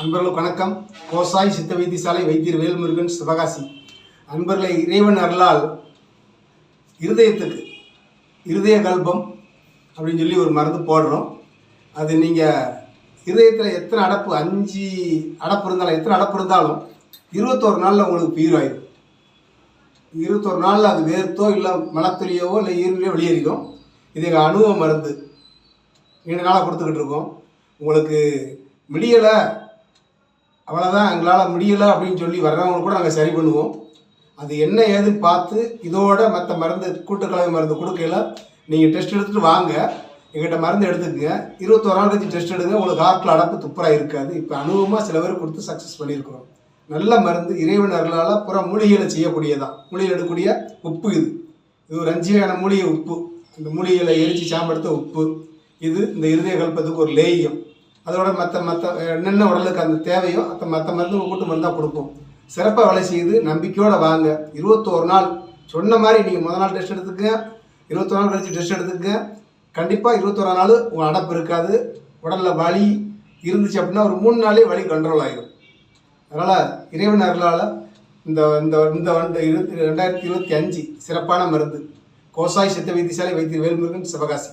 அன்பர்களுக்கு வணக்கம். கோசாய் சித்த வைத்தியசாலை வைத்தியர் வேல்முருகன் சிவகாசி. அன்பர்களை இறைவன் அருளால் இருதயத்துக்கு இருதய கல்பம் அப்படின்னு சொல்லி ஒரு மருந்து போடுறோம். அது நீங்கள் இருதயத்தில் எத்தனை அடப்பு அஞ்சு அடப்பு இருந்தாலும் எத்தனை அடப்பு இருந்தாலும் இருபத்தோரு நாளில் உங்களுக்கு பீர் ஆயிடும் இருபத்தொரு நாளில் அது வேர்த்தோ இல்லை மலத்துளியோவோ இல்லை ஈரலையோ வெளியேறிடும். இது எங்கள் அணுவ மருந்து. நீண்ட நாளாக கொடுத்துக்கிட்டு இருக்கோம். உங்களுக்கு முடியலை அவ்வளோதான் எங்களால் முடியலை அப்படின்னு சொல்லி வர்றவங்க கூட நாங்கள் சரி பண்ணுவோம். அது என்ன ஏதுன்னு பார்த்து இதோட மற்ற மருந்து கூட்டுக்கலவை மருந்து கொடுக்கல. நீங்கள் டெஸ்ட் எடுத்துகிட்டு வாங்க. எங்கிட்ட மருந்து எடுத்துக்கங்க. இருபத்தோரு நாள் கழிச்சு டெஸ்ட் எடுங்க. உங்களுக்கு ஹார்ட்டில் அடப்பு துப்புராக இருக்காது. இப்போ அனுபவமாக சில பேர் கொடுத்து சக்ஸஸ் பண்ணியிருக்கிறோம். நல்ல மருந்து இறைவனர்களால் புற மூலிகைகளை செய்யக்கூடியதான் மூலிகை எடுக்கக்கூடிய உப்பு இது. இது ஒரு அஞ்சு வகையான மூலிகை உப்பு. இந்த மூலிகைகளை எரித்து சாம்படுத்த உப்பு. இது இந்த இருதய கல்பத்துக்கு ஒரு லேயம். அதோட மற்ற மற்ற என்னென்ன உடலுக்கு அந்த தேவையோ அந்த மற்ற மருந்து கூட்டு மருந்தாக கொடுப்போம். சிறப்பாக வேலை செய்யுது நம்பிக்கையோடு வாங்க. இருபத்தோரு நாள் சொன்ன மாதிரி நீங்கள் முதல் நாள் டெஸ்ட் எடுத்துக்கங்க. இருபத்தொரு நாள் கழிச்சு டெஸ்ட் எடுத்துக்கங்க. கண்டிப்பாக இருபத்தோரா நாள் உங்கள் அடப்பு இருக்காது. உடலில் வலி இருந்துச்சு அப்படின்னா ஒரு மூணு நாளே வலி கண்ட்ரோல் ஆகிடும் அதனால் இறைவன் அருளால் இந்த இந்த இந்த இருபத்தி ரெண்டாயிரத்தி இருபத்தி அஞ்சு சிறப்பான மருந்து. கோசாய் சித்த வைத்தியசாலை வைத்திய வேல்முருகன் சிவகாசி.